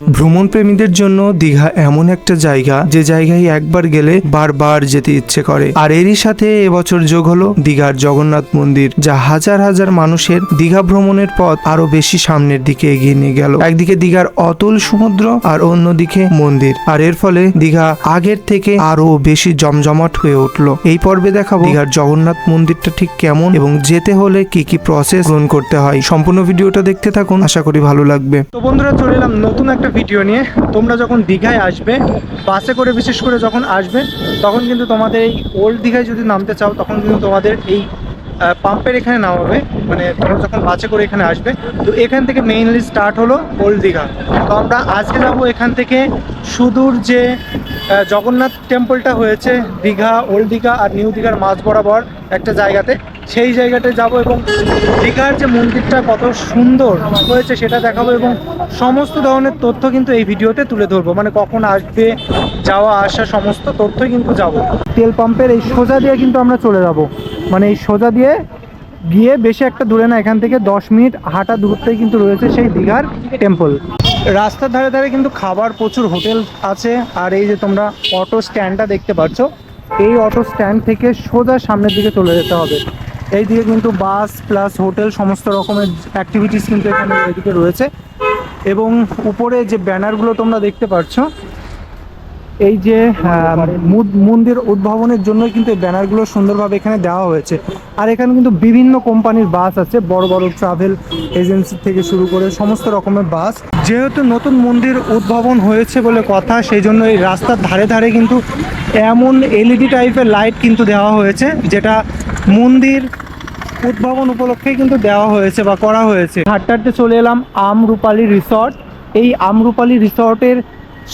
ভ্রমণ প্রেমীদের জন্য দীঘা এমন একটা জায়গা যে জায়গায় একবার গেলে বারবার যেতে ইচ্ছে করে। আর এরই সাথে এবছর যোগ হলো দীঘার জগন্নাথ মন্দির, যা হাজার হাজার মানুষের দীঘা ভ্রমণের পথ আরও বেশি সামনের দিকে এগিয়ে নিয়ে গেল। একদিকে দীঘার অতুল সমুদ্র আর অন্যদিকে মন্দির। আর এর ফলে দীঘা আগের থেকে আরও বেশি জমজমাট হয়ে উঠল। এই পর্বে দেখাবো দীঘার জগন্নাথ মন্দিরটা ঠিক কেমন এবং যেতে হলে কি কি প্রসেস গ্রহণ করতে হয়। সম্পূর্ণ ভিডিওটা দেখতে থাকুন, আশা করি ভালো লাগবে। তো বন্ধুরা, চলে এলাম নতুন একটা ভিডিও নিয়ে তোমরা যখন দীঘায় আসবে বাসে করে বিশেষ করে যখন আসবে, তখন কিন্তু তোমাদের এই ওল্ড দীঘায় যদি নামতে চাও, তখন কিন্তু তোমাদের এই পাম্পের এখানে নামাবে। মানে তোমরা যখন বাসে করে এখানে আসবে, তো এখান থেকে মেইনলি স্টার্ট হলো ওল্ড দীঘা। তো আমরা আজকে যাব এখান থেকে সুদূর যে জগন্নাথ টেম্পলটা হয়েছে, দীঘা ওল্ড দীঘা আর নিউ দীঘার মাঝ বরাবর একটা জায়গাতে। সেই জায়গাতে যাব এবং দীঘার যে মন্দিরটা কত সুন্দর হয়েছে সেটা দেখাবো এবং সমস্ত ধরনের তথ্য কিন্তু এই ভিডিওতে তুলে ধরবো। মানে কখন আসবে, যাওয়া, আসা, সমস্ত তথ্যই কিন্তু যাব। তেল পাম্পের এই সোজা দিয়ে কিন্তু আমরা চলে যাব। মানে এই সোজা দিয়ে গিয়ে বেশি একটা দূরে না, এখান থেকে দশ মিনিট হাঁটা দূরত্বে কিন্তু রয়েছে সেই দীঘার টেম্পল রাস্তার ধারে ধারে কিন্তু খাবার প্রচুর হোটেল আছে আর এই যে তোমরা অটো স্ট্যান্ডটা দেখতে পাচ্ছ, এই অটো স্ট্যান্ড থেকে সোজা সামনের দিকে চলে যেতে হবে। এই দিকে কিন্তু বাস প্লাস হোটেল সমস্ত রকমের অ্যাক্টিভিটিস কিন্তু এখানে এদিকে রয়েছে। এবং উপরে যে ব্যানারগুলো তোমরা দেখতে পাচ্ছ এই যে মন্দির উদ্ভাবনের জন্যই কিন্তু এই ব্যানারগুলো সুন্দরভাবে এখানে দেওয়া হয়েছে। আর এখানে কিন্তু বিভিন্ন কোম্পানির বাস আছে, বড় বড় ট্রাভেল এজেন্সি থেকে শুরু করে সমস্ত রকমের বাস। যেহেতু নতুন মন্দির উদ্ভাবন হয়েছে বলে কথা, সেই জন্য এই রাস্তার ধারে ধারে কিন্তু এমন এলইডি টাইপের লাইট কিন্তু দেওয়া হয়েছে, যেটা মন্দির উদ্ভাবন উপলক্ষে কিন্তু দেওয়া হয়েছে বা করা হয়েছে। হাটটাতে চলে এলাম আমরূপালি রিসর্ট। এই আমরূপালি রিসর্টের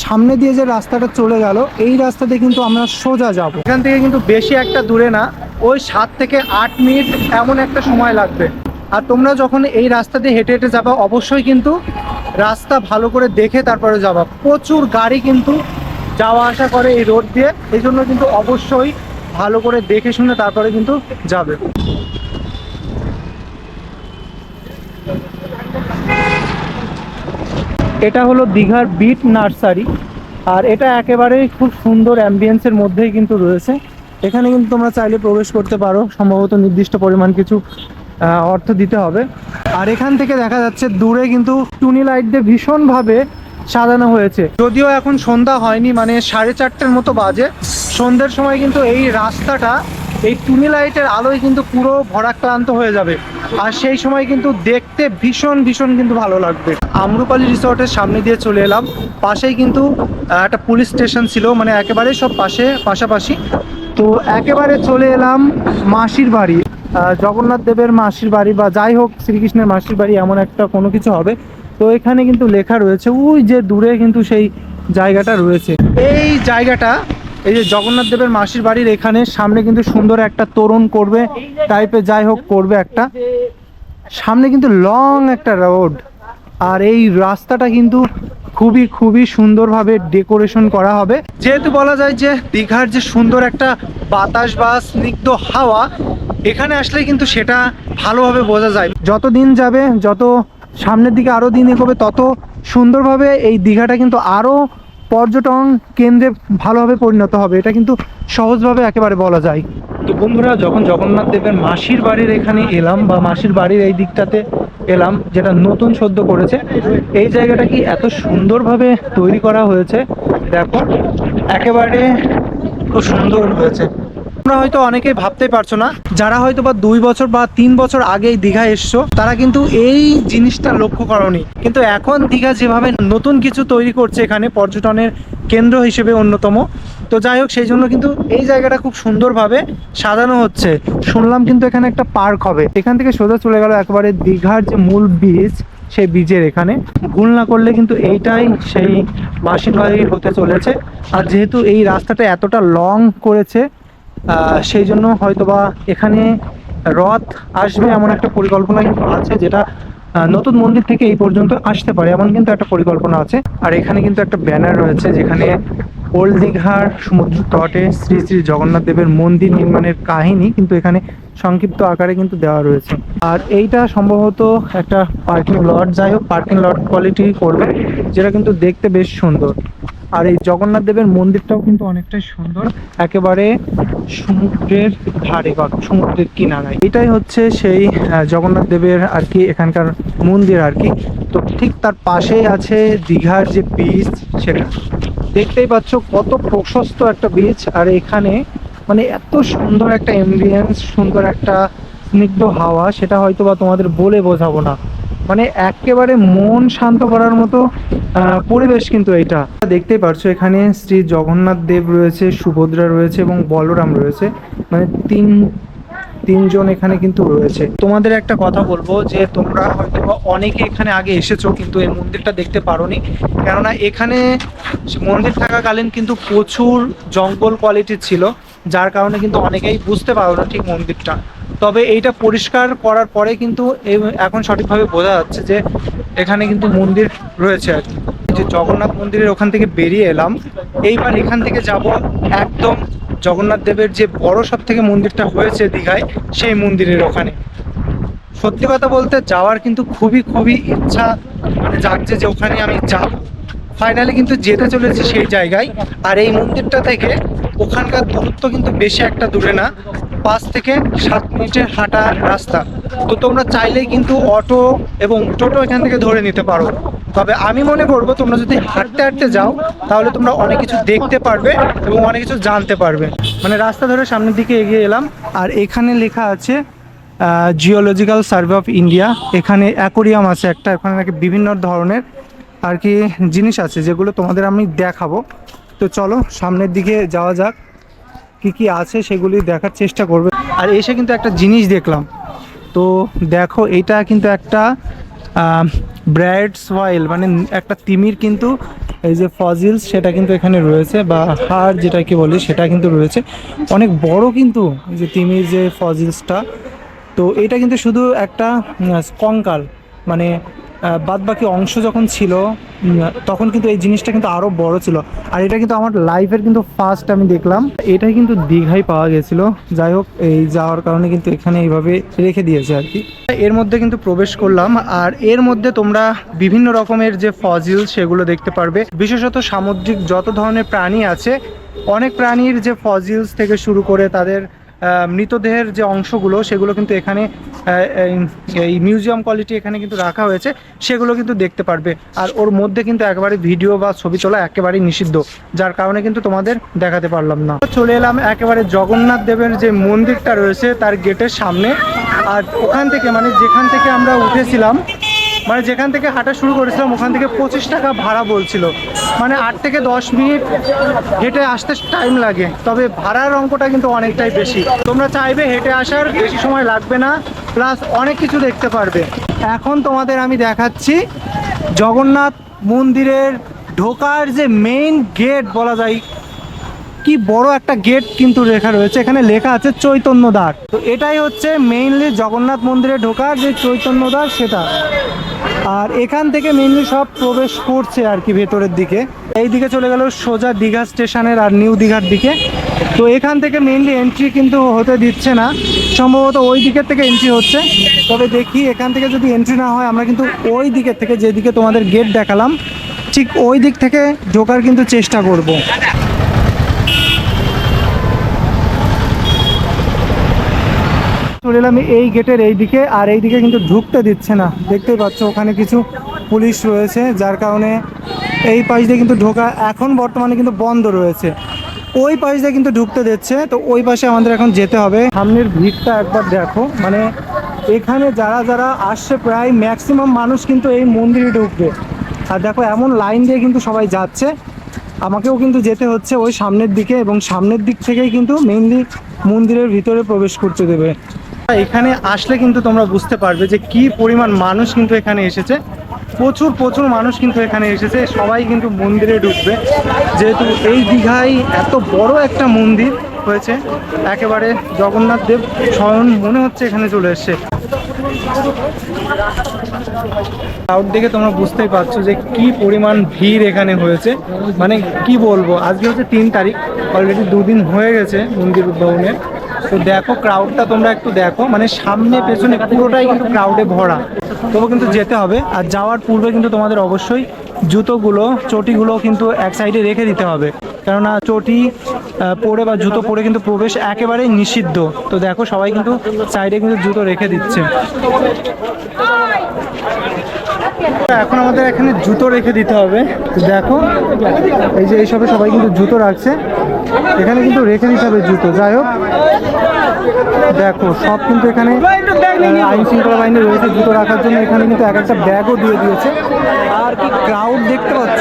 সামনে দিয়ে যে রাস্তাটা চলে গেল, এই রাস্তাতে কিন্তু আমরা সোজা যাব। এখান থেকে কিন্তু বেশি একটা দূরে না, ওই সাত থেকে আট মিনিট এমন একটা সময় লাগবে। আর তোমরা যখন এই রাস্তা দিয়ে হেঁটে হেঁটে যাবা, অবশ্যই কিন্তু রাস্তা ভালো করে দেখে তারপরে যাবা। প্রচুর গাড়ি কিন্তু যাওয়া আসা করে এই রোড দিয়ে, এই জন্য কিন্তু অবশ্যই ভালো করে দেখে শুনে তারপরে কিন্তু যাবে। এটা হলো দীঘার বিট নার্সারি। আর এটা একেবারেই খুব সুন্দর অ্যাম্বিয়েন্সের মধ্যেই কিন্তু রয়েছে। এখানে কিন্তু তোমরা চাইলে প্রবেশ করতে পারো। সম্ভবত নির্দিষ্ট পরিমাণ কিছু অর্থ দিতে হবে। আর এখান থেকে দেখা যাচ্ছে দূরে কিন্তু টুনি লাইট দিয়ে ভীষণভাবে সাজানো হয়েছে। যদিও এখন সন্ধ্যা হয়নি মানে সাড়ে চারটের মতো বাজে। সন্ধ্যের সময় কিন্তু এই রাস্তাটা এই টুনি লাইটের আলোয় কিন্তু পুরো ভরাক্রান্ত হয়ে যাবে। আর সেই সময় কিন্তু দেখতে ভীষণ ভীষণ কিন্তু ভালো লাগবে। আমরুপালি রিসর্টের সামনে দিয়ে চলে এলাম। পাশেই কিন্তু একটা পুলিশ স্টেশন ছিল মানে একেবারে সব পাশে, পাশাপাশি। তো একেবারে চলে এলাম মাসির বাড়ি। জগন্নাথ দেবের মাসির বাড়ি বা যাই হোক শ্রীকৃষ্ণের মাসির বাড়ি এমন একটা কোনো কিছু হবে। তো এখানে কিন্তু লেখা রয়েছে, ওই যে দূরে কিন্তু সেই জায়গাটা রয়েছে। এই জায়গাটা এই যে জগন্নাথ দেবের মাসির বাড়ির এখানে সামনে কিন্তু সুন্দর একটা তোরণ করবে টাইপের যাই হোক করবে একটা। সামনে কিন্তু লং একটা রোড আর এই রাস্তাটা কিন্তু খুবই খুবই সুন্দরভাবে ডেকোরেশন করা হবে। যেহেতু বলা যায় যে দীঘার যে সুন্দর একটা বাতাস বা স্নিগ্ধ হাওয়া, এখানে আসলে কিন্তু সেটা ভালোভাবে বোঝা যায়। যত দিন যাবে, যত সামনের দিকে আরও দিন এগোবে, তত সুন্দরভাবে এই দীঘাটা কিন্তু আরও পর্যটন কেন্দ্রে ভালোভাবে পরিণত হবে, এটা কিন্তু সহজভাবে একেবারে বলা যায়। তো বন্ধুরা, যখন জগন্নাথ দেবের মাসির বাড়ির এখানে এলাম বা মাসির বাড়ির এই দিকটাতে এলাম, যেটা নতুন সদ্য করেছে, এই জায়গাটা কি এত সুন্দরভাবে তৈরি করা হয়েছে? দেখো, একেবারে খুব সুন্দর হয়েছে। তোমরা হয়তো অনেকেই ভাবতে পারছ না, যারা হয়তো বা দুই বছর বা তিন বছর আগে দীঘা এসছো, তারা কিন্তু এই জিনিসটা লক্ষ্য করনি। কিন্তু এখন দীঘা যেভাবে নতুন কিছু তৈরি করছে এখানে, পর্যটনের কেন্দ্র হিসেবে অন্যতম, তো যাই হোক, সেই জন্য কিন্তু এই জায়গাটা খুব সুন্দরভাবে সাজানো হচ্ছে। শুনলাম কিন্তু এখানে একটা পার্ক হবে। এখান থেকে সোজা চলে গেল একেবারে দীঘার যে মূল বীজ সেই বীজের এখানে। ভুল না করলে কিন্তু এইটাই সেই মাসির বাড়ি হতে চলেছে। আর যেহেতু এই রাস্তাটা এতটা লং করেছে সেই জন্য হয়তোবা এখানে রথ আসবে এমন একটা পরিকল্পনা কিন্তু আছে যেটা নতুন মন্দির থেকে এই পর্যন্ত আসতে পারে, এমন কিন্তু একটা পরিকল্পনা আছে। আর এখানে কিন্তু একটা ব্যানার রয়েছে যেখানে ওল্ড দীঘার সমুদ্র তটে শ্রী শ্রী জগন্নাথ দেবের মন্দির নির্মাণের কাহিনী কিন্তু এখানে সংক্ষিপ্ত আকারে কিন্তু দেওয়া রয়েছে। আর এইটা সম্ভবত একটা পার্কিং লট, যাই হোক, পার্কিং লট কোয়ালিটি করবে, যেটা কিন্তু দেখতে বেশ সুন্দর। আর এই জগন্নাথ দেবের মন্দিরটাও কিন্তু অনেকটাই সুন্দর। একেবারে সমুদ্রের ধারে বা সমুদ্রের কিনারায়। এটাই হচ্ছে সেই জগন্নাথ দেবের আর কি এখানকার মন্দির আর কি। তো ঠিক তার পাশেই আছে দীঘার যে বীচ সেটা। দেখতেই পাচ্ছ কত প্রশস্ত একটা বীচ আর এখানে মানে এত সুন্দর একটা এমবিয়েন্স সুন্দর একটা স্নিগ্ধ হাওয়া, সেটা হয়তো বা তোমাদের বলে বোঝাবো না। মানে একেবারে মন শান্ত করার মতো পরিবেশ কিন্তু এটা দেখতেই পারছ এখানে শ্রী জগন্নাথ দেব রয়েছে, সুভদ্রা রয়েছে এবং বলরাম রয়েছে। মানে তিন, তিনজন এখানে কিন্তু রয়েছে। তোমাদের একটা কথা বলব যে তোমরা হয়তো অনেকে এখানে আগে এসেছ কিন্তু এই মন্দিরটা দেখতে পারোনি। কেননা এখানে মন্দির থাকাকালীন কিন্তু প্রচুর জঙ্গল কোয়ালিটির ছিল, যার কারণে কিন্তু অনেকেই বুঝতে পারো না ঠিক মন্দিরটা। তবে এইটা পরিষ্কার করার পরে কিন্তু এখন সঠিকভাবে বোঝা যাচ্ছে যে এখানে কিন্তু মন্দির রয়েছে আর কি। যে জগন্নাথ মন্দিরের ওখান থেকে বেরিয়ে এলাম। এইবার এখান থেকে যাব একদম জগন্নাথ দেবের যে বড় সব থেকে মন্দিরটা হয়েছে দীঘায়, সেই মন্দিরের ওখানে। সত্যি কথা বলতে যাওয়ার কিন্তু খুবই খুবই ইচ্ছা মানে জাগছে যে ওখানে আমি যাব। ফাইনালি কিন্তু যেতে চলেছি সেই জায়গায়। আর এই মন্দিরটা থেকে ওখানকার দূরত্ব কিন্তু বেশি একটা দূরে না, পাঁচ থেকে সাত মিনিটের হাঁটা রাস্তা। তো তোমরা চাইলেই কিন্তু অটো এবং টোটো এখান থেকে ধরে নিতে পারো। তবে আমি মনে করব তোমরা যদি হাঁটতে হাঁটতে যাও, তাহলে তোমরা অনেক কিছু দেখতে পারবে এবং অনেক কিছু জানতে পারবে। মানে রাস্তা ধরে সামনের দিকে এগিয়ে এলাম, আর এখানে লেখা আছে জিওলজিক্যাল সার্ভে অফ ইন্ডিয়া এখানে অ্যাকোরিয়াম আছে একটা এখানে নাকি বিভিন্ন ধরনের আর কি জিনিস আছে যেগুলো তোমাদের আমি দেখাবো। তো চলো সামনের দিকে যাওয়া যাক, কি কি আছে সেগুলি দেখার চেষ্টা করবে। আর এসে কিন্তু একটা জিনিস দেখলাম। তো দেখো, এটা কিন্তু একটা ব্র্যাড সয়েল মানে একটা তিমির কিন্তু, এই যে ফজিলস সেটা কিন্তু এখানে রয়েছে, বা হার যেটা কি বলি সেটা কিন্তু রয়েছে। অনেক বড় কিন্তু যে তিমির যে ফজিলসটা। তো এটা কিন্তু শুধু একটা কঙ্কাল মানে বাদ বাকি অংশ যখন ছিল তখন কিন্তু এই জিনিসটা কিন্তু আরও বড় ছিল। আর এটা কিন্তু আমার লাইফের কিন্তু ফার্স্ট আমি দেখলাম। এটাই কিন্তু দীঘায় পাওয়া গেছিল। যাই হোক, এই যাওয়ার কারণে কিন্তু এখানে এইভাবে রেখে দিয়েছে আর কি। এর মধ্যে কিন্তু প্রবেশ করলাম। আর এর মধ্যে তোমরা বিভিন্ন রকমের যে ফজিল সেগুলো দেখতে পারবে। বিশেষত সামুদ্রিক যত ধরনের প্রাণী আছে, অনেক প্রাণীর যে ফজিলস থেকে শুরু করে তাদের মৃতদেহের যে অংশগুলো, সেগুলো কিন্তু এখানে এই- মিউজিয়াম কোয়ালিটি এখানে কিন্তু রাখা হয়েছে, সেগুলো কিন্তু দেখতে পারবে। আর ওর মধ্যে কিন্তু একেবারে ভিডিও বা ছবি তোলা একেবারেই নিষিদ্ধ, যার কারণে কিন্তু তোমাদের দেখাতে পারলাম না। চলে এলাম একেবারে জগন্নাথ দেবের যে মন্দিরটা রয়েছে, তার গেটের সামনে। আর ওখান থেকে মানে যেখান থেকে আমরা উঠেছিলাম মানে যেখান থেকে হাঁটা শুরু করেছিলাম, ওখান থেকে পঁচিশ টাকা ভাড়া বলছিল। মানে আট থেকে দশ মিনিট হেঁটে আসতে টাইম লাগে, তবে ভাড়ার অঙ্কটা কিন্তু অনেকটাই বেশি। তোমরা চাইবে হেঁটে আসার, বেশি সময় লাগবে না প্লাস অনেক কিছু দেখতে পারবে। এখন তোমাদের আমি দেখাচ্ছি জগন্নাথ মন্দিরের ঢোকার যে মেইন গেট বলা যায়, কি বড় একটা গেট কিন্তু লেখা রয়েছে। এখানে লেখা আছে চৈতন্য দ্বার তো এটাই হচ্ছে মেইনলি জগন্নাথ মন্দিরে ঢোকার যে চৈতন্য দ্বার সেটা। আর এখান থেকে মেনলি সব প্রবেশ করছে আর কি ভেতরের দিকে। এই দিকে চলে গেল সোজা দীঘা স্টেশনের আর নিউ দীঘার দিকে। তো এখান থেকে মেনলি এন্ট্রি কিন্তু হতে দিচ্ছে না। সম্ভবত ওই দিকের থেকে এন্ট্রি হচ্ছে। তবে দেখি এখান থেকে যদি এন্ট্রি না হয়, আমরা কিন্তু ওই দিকের থেকে যেদিকে তোমাদের গেট দেখালাম, ঠিক ওই দিক থেকে ঢোকার কিন্তু চেষ্টা করব। চলে এলাম এই গেটের এই দিকে আর এই দিকে কিন্তু ঢুকতে দিচ্ছে না। দেখতেই পাচ্ছ, ওখানে কিছু পুলিশ রয়েছে, যার কারণে এই পাশ দিয়ে কিন্তু ঢোকা এখন বর্তমানে কিন্তু বন্ধ রয়েছে। ওই পাশ দিয়ে কিন্তু ঢুকতে দিচ্ছে, তো ওই পাশে আমাদের এখন যেতে হবে। সামনের ভিড়টা একবার দেখো মানে এখানে যারা যারা আসছে, প্রায় ম্যাক্সিমাম মানুষ কিন্তু এই মন্দিরে ঢুকবে। আর দেখো, এমন লাইন দিয়ে কিন্তু সবাই যাচ্ছে। আমাকেও কিন্তু যেতে হচ্ছে ওই সামনের দিকে, এবং সামনের দিক থেকেই কিন্তু মেইনলি মন্দিরের ভিতরে প্রবেশ করতে দেবে। এখানে আসলে কিন্তু তোমরা বুঝতে পারবে যে কি পরিমাণ মানুষ কিন্তু এখানে এসেছে। প্রচুর প্রচুর মানুষ কিন্তু এখানে এসেছে। সবাই কিন্তু মন্দিরে ঢুকবে। যেহেতু এই দীঘায় এত বড় একটা মন্দির হয়েছে, একেবারে জগন্নাথ দেব স্বয়ং মনে হচ্ছে এখানে চলে এসছে। ক্রাউড দেখে তোমরা বুঝতেই পারছ যে কি পরিমাণ ভিড় এখানে হয়েছে। মানে কি বলব, আজকে হচ্ছে তিন তারিখ অলরেডি দুদিন হয়ে গেছে মন্দির উদ্বোধনের। তো দেখো ক্রাউডটা তোমরা একটু দেখো। মানে সামনে, পেছনে পুরোটাই কিন্তু ক্রাউডে ভরা। তবু কিন্তু যেতে হবে। আর যাওয়ার পূর্বে কিন্তু তোমাদের অবশ্যই জুতোগুলো, চটিগুলো কিন্তু এক সাইডে রেখে দিতে হবে। কেননা চটি পরে বা জুতো পরে কিন্তু প্রবেশ একেবারেই নিষিদ্ধ। তো দেখো, সবাই কিন্তু সাইডে কিন্তু জুতো রেখে দিচ্ছে। এখন আমাদের এখানে জুতো রেখে দিতে হবে। দেখো, এই যে এইসবে সবাই কিন্তু জুতো রাখছে। এখানে কিন্তু রেখে দিতে হবে জুতো যাই হোক দেখো সব কিন্তু এখানে আইন শৃঙ্খলা বাহিনী রয়েছে জুতো রাখার জন্য এখানে কিন্তু এক একটা ব্যাগও দিয়ে দিয়েছে আর কি ক্রাউড দেখতে পাচ্ছ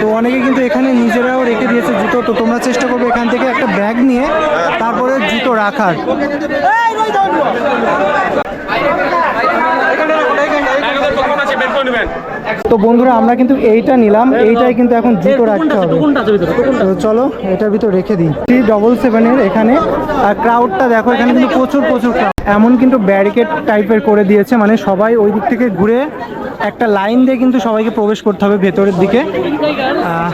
তো অনেকে কিন্তু এখানে নিজেরাও রেখে দিয়েছে জুতো তো তোমরা চেষ্টা করবে এখান থেকে একটা ব্যাগ নিয়ে তারপরে জুতো রাখার তো বন্ধুরা আমরা কিন্তু এইটা নিলাম এইটাই কিন্তু এখন জুতো রাখতে হবে। তো চলো এটার ভিতর রেখে দিই। থ্রি ডবল সেভেনের এখানে আর ক্রাউডটা দেখো এখানে কিন্তু প্রচুর প্রচুর crowd। এমন কিন্তু ব্যারিকেড টাইপের করে দিয়েছে মানে সবাই ওই দিক থেকে ঘুরে একটা লাইন দিয়ে কিন্তু সবাইকে প্রবেশ করতে হবে ভেতরের দিকে। আহ,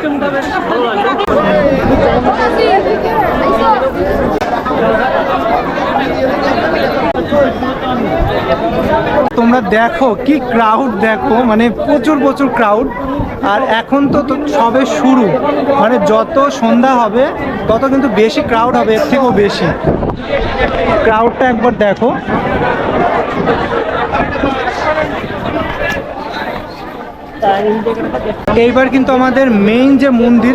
তোমরা দেখো কি ক্রাউড দেখো মানে প্রচুর প্রচুর ক্রাউড আর এখন তো সবে শুরু। মানে যত সন্ধ্যা হবে, তত কিন্তু বেশি ক্রাউড হবে, এর থেকেও বেশি। ক্রাউডটা একবার দেখো। এইবার কিন্তু আমাদের মেইন যে মন্দির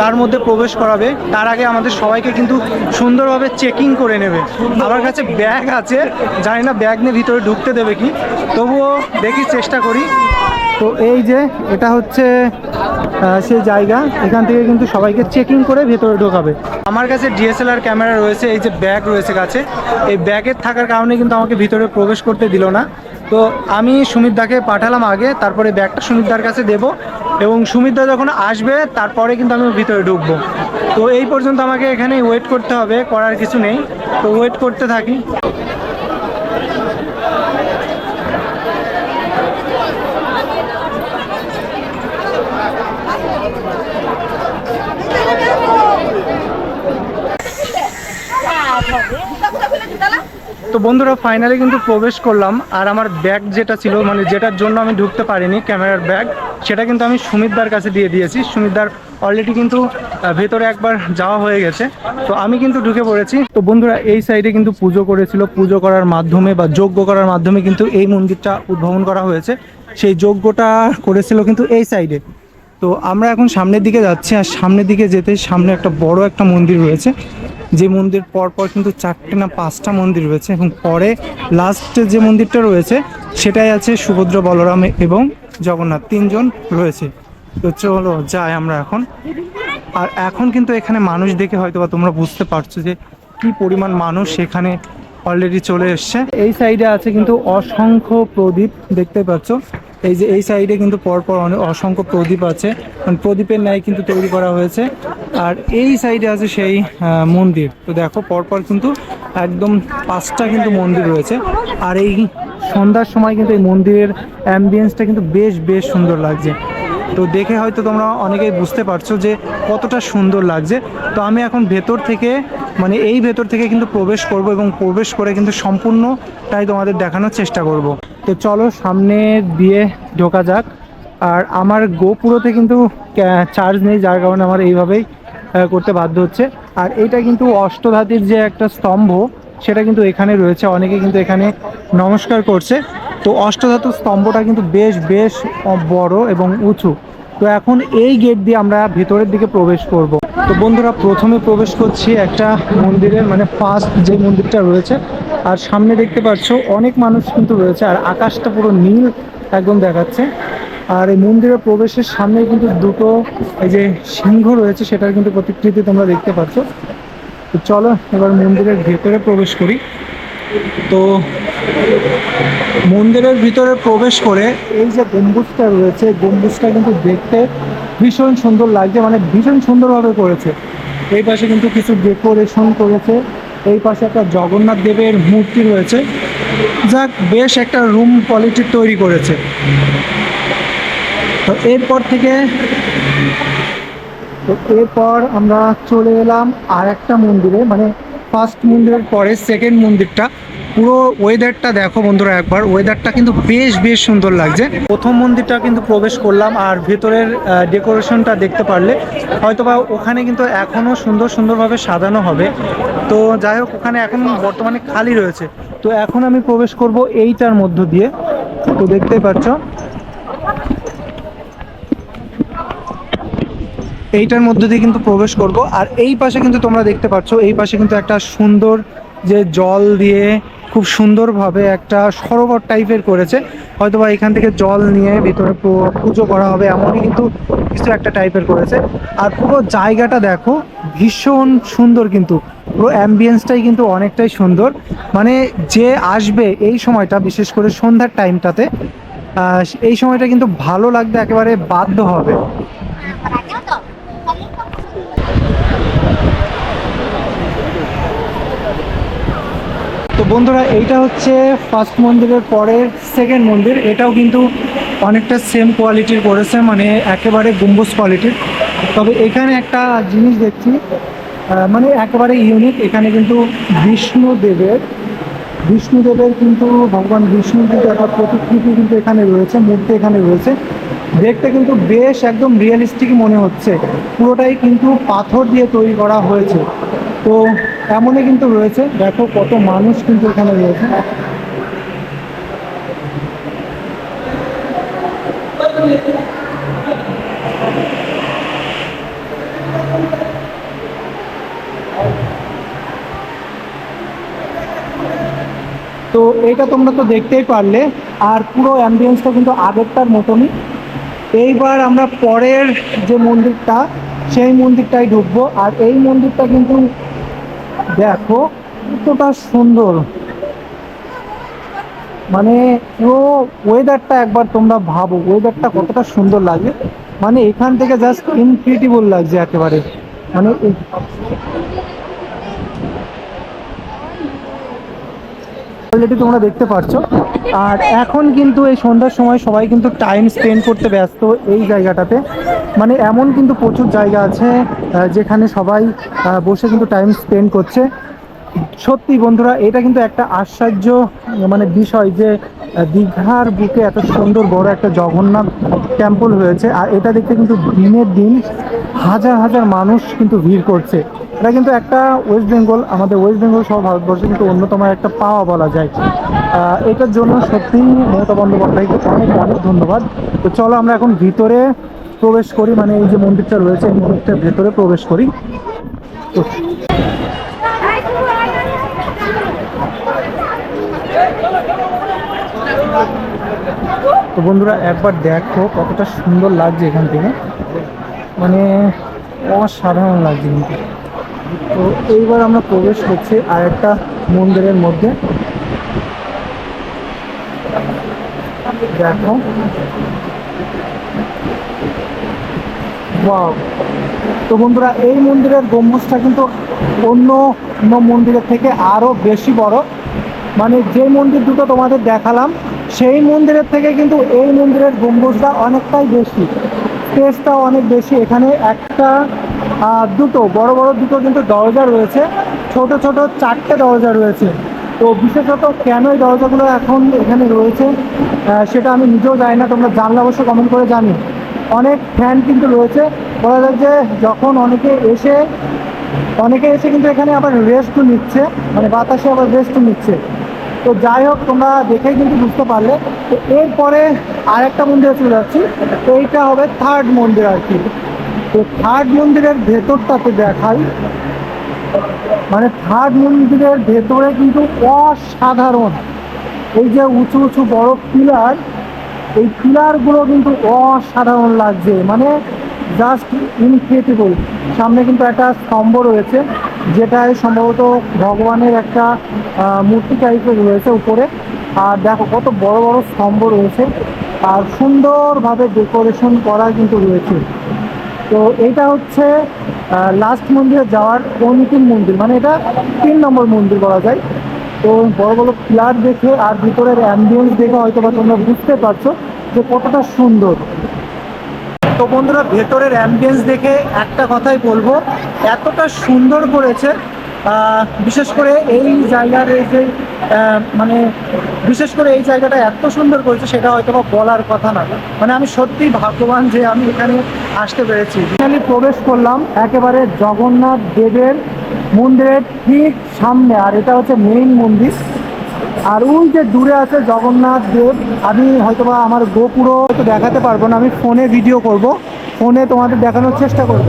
তার মধ্যে প্রবেশ করাবে। তার আগে আমাদের সবাইকে কিন্তু সুন্দরভাবে চেকিং করে নেবে। আমার কাছে ব্যাগ আছে। জানি না ব্যাগ নিয়ে ভিতরে ঢুকতে দেবে কি। তবুও দেখি, চেষ্টা করি। তো এই যে, এটা হচ্ছে সেই জায়গা। এখান থেকে কিন্তু সবাইকে চেকিং করে ভেতরে ঢোকাবে। আমার কাছে ডিএসএলআর ক্যামেরা রয়েছে। এই যে ব্যাগ রয়েছে কাছে এই ব্যাগের থাকার কারণে কিন্তু আমাকে ভিতরে প্রবেশ করতে দিল না। তো আমি সুমিতদাকে পাঠালাম আগে, তারপরে ব্যাগটা সুমিতদার কাছে দেব এবং সুমিতদা যখন আসবে, তারপরে কিন্তু আমি ভিতরে ঢুকবো। তো এই পর্যন্ত আমাকে এখানে ওয়েট করতে হবে, করার কিছু নেই। তো ওয়েট করতে থাকি। তো বন্ধুরা ফাইনালি কিন্তু প্রবেশ করলাম। আর আমার ব্যাগ যেটা ছিল মানে যেটার জন্য আমি ঢুকতে পারিনি, ক্যামেরার ব্যাগ সেটা কিন্তু আমি সুমিতদার কাছে দিয়ে দিয়েছি। সুমিতদার অলরেডি কিন্তু ভেতরে একবার যাওয়া হয়ে গেছে। তো আমি কিন্তু ঢুকে পড়েছি। তো বন্ধুরা, এই সাইডে কিন্তু পুজো করেছিল। পুজো করার মাধ্যমে বা যজ্ঞ করার মাধ্যমে কিন্তু এই মন্দিরটা উদ্ভাবন করা হয়েছে। সেই যজ্ঞটা করেছিল কিন্তু এই সাইডে তো আমরা এখন সামনের দিকে যাচ্ছি আর সামনের দিকে যেতে সামনে একটা বড় একটা মন্দির রয়েছে। যে মন্দির পরপর কিন্তু চারটে না পাঁচটা মন্দির রয়েছে এবং পরে লাস্টে যে মন্দিরটা রয়েছে, সেটাই আছে সুভদ্র বলরাম এবং জগন্নাথ তিনজন রয়েছে। তো চলো যাই আমরা এখন। আর এখন কিন্তু এখানে মানুষ দেখে হয়তো বা তোমরা বুঝতে পারছ যে কি পরিমাণ মানুষ এখানে অলরেডি চলে এসছে। এই সাইডে আছে কিন্তু অসংখ্য প্রদীপ, দেখতে পাচ্ছ। এই যে এই সাইডে কিন্তু পরপর অনেক অসংখ্য প্রদীপ আছে। মানে প্রদীপের ন্যায় কিন্তু তৈরি করা হয়েছে। আর এই সাইডে আছে সেই মন্দির। তো দেখো, পরপর কিন্তু একদম পাঁচটা কিন্তু মন্দির রয়েছে। আর এই সন্ধ্যার সময় কিন্তু এই মন্দিরের অ্যাম্বিয়েন্সটা কিন্তু বেশ বেশ সুন্দর লাগছে। তো দেখে হয়তো তোমরা অনেকেই বুঝতে পারছ যে কতটা সুন্দর লাগছে। তো আমি এখন ভেতর থেকে মানে এই ভেতর থেকে কিন্তু প্রবেশ করব এবং প্রবেশ করে কিন্তু সম্পূর্ণটাই তোমাদের দেখানোর চেষ্টা করব। তো চলো সামনে দিয়ে ঢোকা যাক। আর আমার গোপুরোতে কিন্তু চার্জ নেই, যার কারণে আমার এইভাবেই করতে বাধ্য হচ্ছে। আর এইটা কিন্তু অষ্টধাতির যে একটা স্তম্ভ, সেটা কিন্তু এখানে রয়েছে। অনেকে কিন্তু এখানে নমস্কার করছে। তো অষ্টধাতু স্তম্ভটা কিন্তু বেশ বেশ বড় এবং উঁচু। তো এখন এই গেট দিয়ে আমরা ভেতরের দিকে প্রবেশ করব। তো বন্ধুরা, প্রথমে প্রবেশ করছি একটা মন্দিরের মানে ফার্স্ট যে মন্দিরটা রয়েছে আর সামনে দেখতে পাচ্ছ, অনেক মানুষ কিন্তু রয়েছে, আর আকাশটা পুরো নীল একদম দেখাচ্ছে। আর এই মন্দিরের প্রবেশের সামনে কিন্তু দুটো এই যে সিংহ রয়েছে, সেটার কিন্তু প্রতিকৃতি তোমরা দেখতে পাচ্ছ। তো চলো এবার মন্দিরের ভেতরে প্রবেশ করি। তো মন্দিরের ভিতরে প্রবেশ করে এই যে গম্বুজটা রয়েছে গম্বুজটা কিন্তু দেখতে ভীষণ সুন্দর লাগছে মানে ভীষণ সুন্দরভাবে করেছে। এই পাশে কিন্তু কিছু ডেকোরেশন করেছে। এই পাশে একটা জগন্নাথ দেবের মূর্তি রয়েছে। যা বেশ একটা রুম কোয়ালিটি তৈরি করেছে। তো এরপর থেকে তো এরপর আমরা চলে এলাম আর একটা মন্দিরে মানে ফার্স্ট মন্দিরের পরে সেকেন্ড মন্দিরটা। পুরো ওয়েদারটা দেখো বন্ধুরা একবার ওয়েদারটা কিন্তু বেশ বেশ সুন্দর লাগছে। প্রথম মন্দিরটা কিন্তু প্রবেশ করলাম আর ভেতরের ডেকোরেশনটা দেখতে পারলে হয়তোবা ওখানে কিন্তু এখনও সুন্দর, সুন্দরভাবে সাজানো হবে। তো যাই হোক, ওখানে এখন বর্তমানে খালি রয়েছে। তো এখন আমি প্রবেশ করব এইটার মধ্য দিয়ে। তো দেখতেই পাচ্ছ। এইটার মধ্যে দিয়ে কিন্তু প্রবেশ করব। আর এই পাশে কিন্তু তোমরা দেখতে পাচ্ছ, এই পাশে কিন্তু একটা সুন্দর যে জল দিয়ে খুব সুন্দরভাবে একটা সরোবর টাইপের করেছে। হয়তো বা এখান থেকে জল নিয়ে ভিতরে পুজো করা হবে এমনই কিন্তু কিছু একটা টাইপের করেছে। আর পুরো জায়গাটা দেখো, ভীষণ সুন্দর কিন্তু। পুরো অ্যাম্বিয়েন্সটাই কিন্তু অনেকটাই সুন্দর। মানে যে আসবে এই সময়টা, বিশেষ করে সন্ধ্যার টাইমটাতে এই সময়টা কিন্তু ভালো লাগতে একেবারে বাধ্য হবে। তো বন্ধুরা, এইটা হচ্ছে ফার্স্ট মন্দিরের পরে সেকেন্ড মন্দির। এটাও কিন্তু অনেকটা সেম কোয়ালিটির করেছে মানে একেবারে গম্বুজ কোয়ালিটির তবে এখানে একটা জিনিস দেখছি মানে একেবারে ইউনিক এখানে কিন্তু বিষ্ণুদেবের বিষ্ণুদেবের কিন্তু, ভগবান বিষ্ণুর কিন্তু একটা প্রতিকৃতি কিন্তু এখানে রয়েছে, মূর্তি এখানে রয়েছে। দেখতে কিন্তু বেশ একদম রিয়েলিস্টিক মনে হচ্ছে। পুরোটাই কিন্তু পাথর দিয়ে তৈরি করা হয়েছে। তো এমনই কিন্তু রয়েছে। দেখো কত মানুষ কিন্তু এখানে রয়েছে। তো এটা তোমরা তো দেখতেই পারলে। আর পুরো অ্যাম্বিয়েন্সটা কিন্তু আগেরটার মতনই। এইবার আমরা পরের যে মন্দিরটা, সেই মন্দিরটাই ঢুকবো। আর এই মন্দিরটা কিন্তু দেখো, কতটা সুন্দর। মানে পুরো ওয়েদারটা একবার তোমরা ভাবো ওয়েদারটা কতটা সুন্দর লাগে। মানে এখান থেকে জাস্ট ইনক্রেডিবল লাগছে একেবারে। মানে অলরেডি তোমরা দেখতে পারছ। আর এখন কিন্তু এই সন্ধ্যার সময় সবাই কিন্তু টাইম স্পেন্ড করতে ব্যস্ত এই জায়গাটাতে। মানে এমন কিন্তু প্রচুর জায়গা আছে যেখানে সবাই বসে কিন্তু টাইম স্পেন্ড করছে। সত্যি বন্ধুরা, এটা কিন্তু একটা আশ্চর্য মানে বিষয় যে দীঘার বুকে এত সুন্দর বড় একটা জগন্নাথ টেম্পল হয়েছে। আর এটা দেখতে কিন্তু দিনের দিন হাজার হাজার মানুষ কিন্তু ভিড় করছে। এটা কিন্তু একটা ওয়েস্ট বেঙ্গল আমাদের ওয়েস্ট বেঙ্গল সহ ভারতবর্ষে কিন্তু অন্যতম একটা পাওয়া বলা যায়। এটার জন্য সত্যি মমতা বন্দ্যোপাধ্যায়কে অনেক অনেক ধন্যবাদ। তো চলো আমরা এখন ভিতরে প্রবেশ করি মানে এই যে মন্দিরটা রয়েছে, এই মন্দিরটার ভেতরে প্রবেশ করি। তো তো বন্ধুরা, একবার দেখো কতটা সুন্দর লাগছে এখান থেকে। মানে অসাধারণ লাগছে কিন্তু। তো এইবার আমরা প্রবেশ করছি আর একটা মন্দিরের মধ্যে। দেখো। তো বন্ধুরা, এই মন্দিরের গম্বুজটা কিন্তু অন্য অন্য মন্দিরের থেকে আরও বেশি বড়। মানে যে মন্দির দুটো তোমাদের দেখালাম, সেই মন্দিরের থেকে কিন্তু এই মন্দিরের গম্বুজটা অনেকটাই বেশি। স্পেসটাও অনেক বেশি। এখানে একটা দুটো, বড় বড় দুটো কিন্তু দরজা রয়েছে, ছোট ছোট চারটে দরজা রয়েছে। তো বিশেষত কেন এই দরজাগুলো এখন এখানে রয়েছে সেটা আমি নিজেও জানি না, তোমরা জানলে অবশ্যই কমেন্ট করে জানি। অনেক ফ্যান কিন্তু রয়েছে, বলা যায় যে যখন অনেকে এসে অনেকে এসে কিন্তু এখানে আবার রেস্টও নিচ্ছে মানে বাতাসে আবার রেস্টও নিচ্ছে। তো যাই হোক, তোমরা দেখেই কিন্তু বুঝতে পারলে। তো এরপরে আরেকটা মন্দিরে চলে যাচ্ছি, তো এইটা হবে থার্ড মন্দির আর কি। তো থার্ড মন্দিরের ভেতরটাতে দেখাই। মানে থার্ড মন্দিরের ভেতরে কিন্তু অসাধারণ। এই যে উঁচু উঁচু বড় পিলার, এই পিলারগুলো কিন্তু অসাধারণ লাগছে। মানে জাস্ট ইনক্রেডিবল সামনে কিন্তু একটা স্তম্ভ রয়েছে, যেটায় সম্ভবত ভগবানের একটা মূর্তি টাইপের রয়েছে উপরে। আর দেখো কত বড় বড় স্তম্ভ রয়েছে। আর সুন্দরভাবে ডেকোরেশন করা কিন্তু রয়েছে। তো এইটা হচ্ছে লাস্ট মন্দিরে যাওয়ার অন্তিম মন্দির মানে এটা তিন নম্বর মন্দির বলা যায়। তো বড় বড় পিলার দেখে আর ভিতরের অ্যাম্বিয়েন্স দেখে হয়তো বা তোমরা বুঝতে পারছ যে কতটা সুন্দর। তো বন্ধুরা, ভেতরের অ্যাম্বিয়েন্স দেখে একটা কথাই বলব, এতটা সুন্দর করেছে বিশেষ করে এই জায়গার এই যে মানে বিশেষ করে এই জায়গাটা এত সুন্দর করেছে, সেটা হয়তো বলার কথা না। মানে আমি সত্যিই ভাগ্যবান যে আমি এখানে আসতে পেরেছি। এখানে প্রবেশ করলাম একেবারে জগন্নাথ দেবের মন্দিরের ঠিক সামনে, আর এটা হচ্ছে মেইন মন্দির। আর ওই যে দূরে আছে জগন্নাথ দেব, আমি হয়তোবা আমার গোপুরো হয়তো দেখাতে পারব না, আমি ফোনে ভিডিও করব। ফোনে তোমাদের দেখানোর চেষ্টা করব।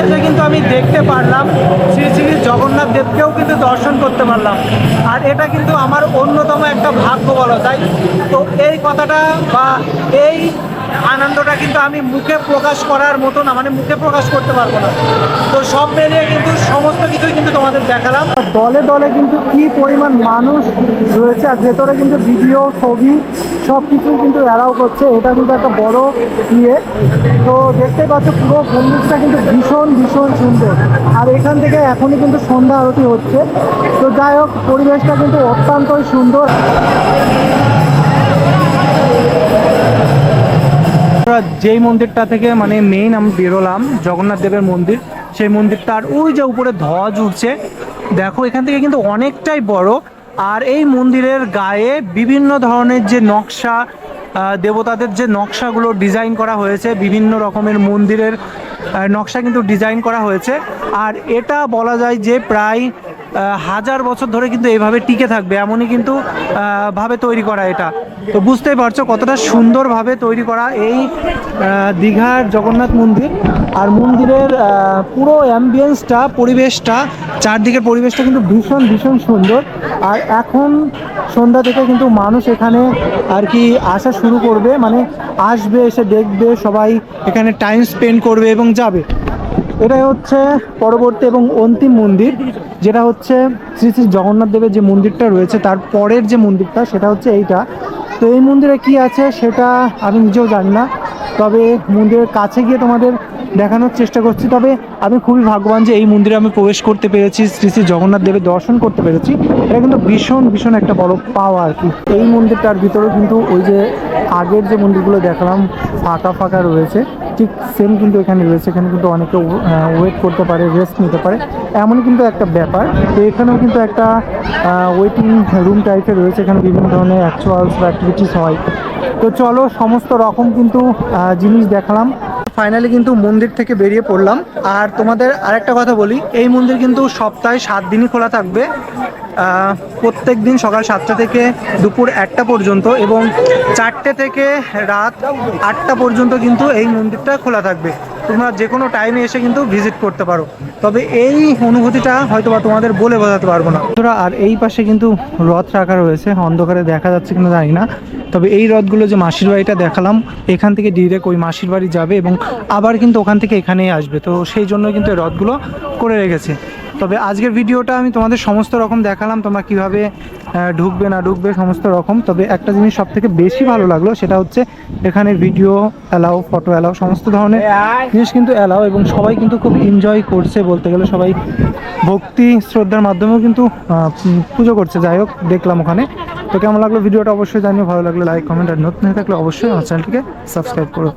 অবশেষে কিন্তু আমি দেখতে পারলাম। শ্রী শ্রী জগন্নাথ দেবকেও কিন্তু দর্শন করতে পারলাম। আর এটা কিন্তু আমার অন্যতম একটা ভাগ্য বলা যায় তো এই কথাটা বা এই আনন্দটা কিন্তু আমি মুখে প্রকাশ করার মতো না মানে মুখে প্রকাশ করতে পারব না। তো সব মিলিয়ে কিন্তু সমস্ত কিছুই কিন্তু তোমাদের দেখালাম। দলে দলে কিন্তু কি পরিমাণ মানুষ রয়েছে, আর ভেতরে কিন্তু ভিডিও, ছবি সব কিছুই কিন্তু অ্যালাউ করছে। এটা কিন্তু একটা বড় ইয়ে। তো দেখতে পাচ্ছ পুরো মন্দিরটা কিন্তু ভীষণ ভীষণ সুন্দর। আর এখান থেকে এখনই কিন্তু সন্ধ্যা আরতি হচ্ছে। তো যাই হোক, পরিবেশটা কিন্তু অত্যন্তই সুন্দর। যেই মন্দিরটা থেকে মানে মেইন আমি বেরোলাম, জগন্নাথ দেবের মন্দির, সেই মন্দিরটার ওই যে উপরে ধ্বজ উঠছে, দেখো এখান থেকে কিন্তু অনেকটাই বড়। আর এই মন্দিরের গায়ে বিভিন্ন ধরনের যে নকশা দেবতাদের যে নকশাগুলো ডিজাইন করা হয়েছে, বিভিন্ন রকমের মন্দিরের নকশা কিন্তু ডিজাইন করা হয়েছে। আর এটা বলা যায় যে প্রায় হাজার বছর ধরে কিন্তু এইভাবে টিকে থাকবে, এমনই কিন্তু ভাবে তৈরি করা এটা। তো বুঝতেই পারছ কতটা সুন্দরভাবে তৈরি করা এই দীঘার জগন্নাথ মন্দির আর মন্দিরের পুরো অ্যাম্বিয়েন্সটা পরিবেশটা, চারদিকের পরিবেশটা কিন্তু ভীষণ ভীষণ সুন্দর। আর এখন সন্ধ্যা থেকে কিন্তু মানুষ এখানে আর কি আসা শুরু করবে মানে আসবে, এসে দেখবে, সবাই এখানে টাইম স্পেন্ড করবে এবং যাবে। এটাই হচ্ছে পরবর্তী এবং অন্তিম মন্দির। যেটা হচ্ছে শ্রী শ্রী জগন্নাথ দেবের যে মন্দিরটা রয়েছে, তার পরের যে মন্দিরটা, সেটা হচ্ছে এইটা। তো এই মন্দিরে কি আছে সেটা আমি নিজেও জানি না। তবে মন্দিরের কাছে গিয়ে তোমাদের দেখানোর চেষ্টা করছি। তবে আমি খুবই ভাগ্যবান যে এই মন্দিরে আমি প্রবেশ করতে পেরেছি, শ্রী শ্রী জগন্নাথ দেবের দর্শন করতে পেরেছি। এটা কিন্তু ভীষণ ভীষণ একটা বড় পাওয়া আর কি। এই মন্দিরটার ভিতরেও কিন্তু ওই যে আগের যে মন্দিরগুলো দেখালাম, ফাঁকা ফাঁকা রয়েছে, ঠিক সেম কিন্তু এখানে রয়েছে। এখানে কিন্তু অনেকে ওয়েট করতে পারে রেস্ট নিতে পারে। এমনই কিন্তু একটা ব্যাপার তো এখানেও কিন্তু একটা ওয়েটিং রুম টাইপের রয়েছে। এখানে বিভিন্ন ধরনের অ্যাকচুয়ালস বা অ্যাক্টিভিটিস হয়। তো চলো, সমস্ত রকম কিন্তু জিনিস দেখালাম। ফাইনালি কিন্তু মন্দির থেকে বেরিয়ে পড়লাম। আর তোমাদের আরেকটা কথা বলি, এই মন্দির কিন্তু সপ্তাহে সাত দিনই খোলা থাকবে। প্রত্যেক দিন সকাল সাতটা থেকে দুপুর একটা পর্যন্ত এবং চারটে থেকে রাত আটটা পর্যন্ত কিন্তু এই মন্দিরটা খোলা থাকবে। তোমরা যে কোনো টাইমে এসে কিন্তু ভিজিট করতে পারো। তবে এই অনুভূতিটা হয়তো বা তোমাদের বলে বোঝাতে পারব না। তোরা আর এই পাশে কিন্তু রথ রাখা রয়েছে। অন্ধকারে দেখা যাচ্ছে কিনা জানি না। তবে এই রথগুলো যে মাসির বাড়িটা দেখালাম, এখান থেকে ডিরেক্ট ওই মাসির বাড়ি যাবে এবং আবার কিন্তু ওখান থেকে এখানেই আসবে। তো সেই জন্য কিন্তু এই রথগুলো করে রেখেছে। তবে আজকের ভিডিওটা আমি তোমাদের সমস্ত রকম দেখালাম, তোমরা কীভাবে ঢুকবে না ঢুকবে সমস্ত রকম। তবে একটা জিনিস সব থেকে বেশি ভালো লাগল, সেটা হচ্ছে এখানে ভিডিও অ্যালাও ফটো অ্যালাও সমস্ত ধরনের জিনিস কিন্তু অ্যালাও এবং সবাই কিন্তু খুব এনজয় করছে বলতে গেলে সবাই ভক্তি শ্রদ্ধার মাধ্যমেও কিন্তু পুজো করছে। যাই হোক, দেখলাম ওখানে। তো কেমন লাগল ভিডিওটা অবশ্যই জানিও, ভালো লাগলে লাইক কমেন্ট আর নতুন থাকলে অবশ্যই আমার চ্যানেলটিকে সাবস্ক্রাইব করো।